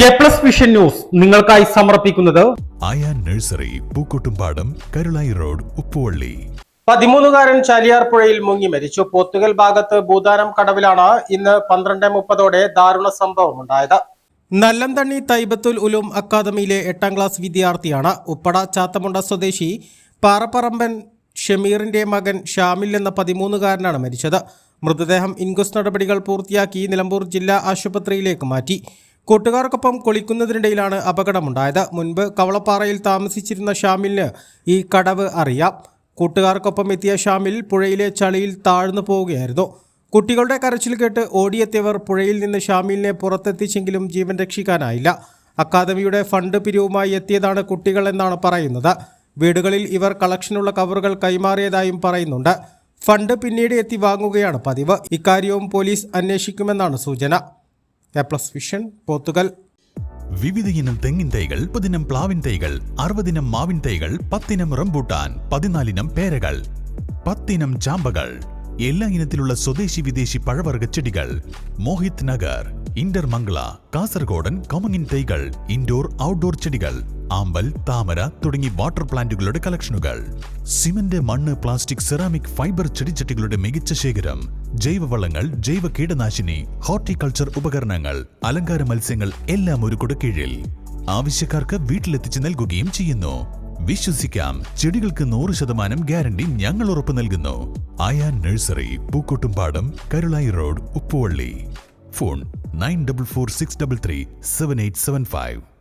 A plus vision news നിങ്ങൾക്കായി സമർപ്പിക്കുന്നത് Ayaan nursery Pookkottumpadam Karulai road Uppuvally. പതിമൂന്നുകാരൻ ചാലിയാർ പുഴയിൽ മുങ്ങി മരിച്ചു. പോത്തുകൽ ഭാഗത്ത് ഭൂതാനം കടവിലാണ് ഇന്ന് പന്ത്രണ്ട് മുപ്പതോടെ ദാരുണ സംഭവം ഉണ്ടായത്. നല്ലന്തണ്ണി തൈബത്തുൽ ഉലൂം അക്കാദമിയിലെ എട്ടാം ക്ലാസ് വിദ്യാർത്ഥിയാണ് ഉപ്പട ചാത്തമുണ്ട സ്വദേശി പാറപ്പറമ്പൻ ഷമീറിന്റെ മകൻ ഷാമിൽ എന്ന പതിമൂന്നുകാരനാണ് മരിച്ചത്. മൃതദേഹം ഇൻക്വസ്റ്റ് നടപടികൾ പൂർത്തിയാക്കി നിലമ്പൂർ ജില്ലാ ആശുപത്രിയിലേക്ക് മാറ്റി. കൂട്ടുകാർക്കൊപ്പം കുളിക്കുന്നതിനിടയിലാണ് അപകടമുണ്ടായത്. മുൻപ് കവളപ്പാറയിൽ താമസിച്ചിരുന്ന ഷാമിലിന് ഈ കടവ് അറിയാം. കൂട്ടുകാർക്കൊപ്പം എത്തിയ ഷാമിൽ പുഴയിലെ ചളിയിൽ താഴ്ന്നു പോവുകയായിരുന്നു. കുട്ടികളുടെ കരച്ചിൽ കേട്ട് ഓടിയെത്തിയവർ പുഴയിൽ നിന്ന് ഷാമിലിനെ പുറത്തെത്തിച്ചെങ്കിലും ജീവൻ രക്ഷിക്കാനായില്ല. അക്കാദമിയുടെ ഫണ്ട് പിരിവുമായി എത്തിയതാണ് കുട്ടികൾ എന്നാണ് പറയുന്നത്. വീടുകളിൽ ഇവർ കളക്ഷനുള്ള കവറുകൾ കൈമാറിയതായും പറയുന്നുണ്ട്. ഫണ്ട് പിന്നീട് എത്തി വാങ്ങുകയാണ് പതിവ്. ഇക്കാര്യവും പോലീസ് അന്വേഷിക്കുമെന്നാണ് സൂചന. A plus vision Pothukal. വിവിധയിനം തെങ്ങിൻ തൈകൾ മുപ്പതിനം പ്ലാവിൻ തൈകൾ അറുപതിനം മാവിൻ തൈകൾ പത്തിനം റംബൂട്ടാൻ പതിനാലിനം പേരകൾ പത്തിനം ചാമ്പകൾ എല്ലാ ഇനത്തിലുള്ള സ്വദേശി വിദേശി പഴവർഗ ചെടികൾ. മോഹിത് നഗർ ഇന്റർമംഗള കാസർഗോഡൻ കൊമങ്ങിൻ തൈകൾ ഇൻഡോർ ഔട്ട്ഡോർ ചെടികൾ. ആമ്പൽ താമര തുടങ്ങി വാട്ടർ പ്ലാന്റുകളുടെ കളക്ഷനുകൾ. സിമന്റ് മണ്ണ് പ്ലാസ്റ്റിക് സെറാമിക് ഫൈബർ ചെടിച്ചട്ടികളുടെ മികച്ച ശേഖരം ജൈവവളങ്ങൾ ജൈവ കീടനാശിനി ഹോർട്ടിക്കൾച്ചർ ഉപകരണങ്ങൾ അലങ്കാര മത്സ്യങ്ങൾ എല്ലാം ഒരു കുടക്കീഴിൽ ആവശ്യക്കാർക്ക് വീട്ടിലെത്തിച്ച് നൽകുകയും ചെയ്യുന്നു. വിശ്വസിക്കാം ചെടികൾക്ക് നൂറ് ശതമാനം ഗ്യാരണ്ടി ഞങ്ങൾ ഉറപ്പു നൽകുന്നു. Ayaan nursery Pookkottumpadam Karulai road Uppuvally. Phone nine double four six double three seven eight seven five.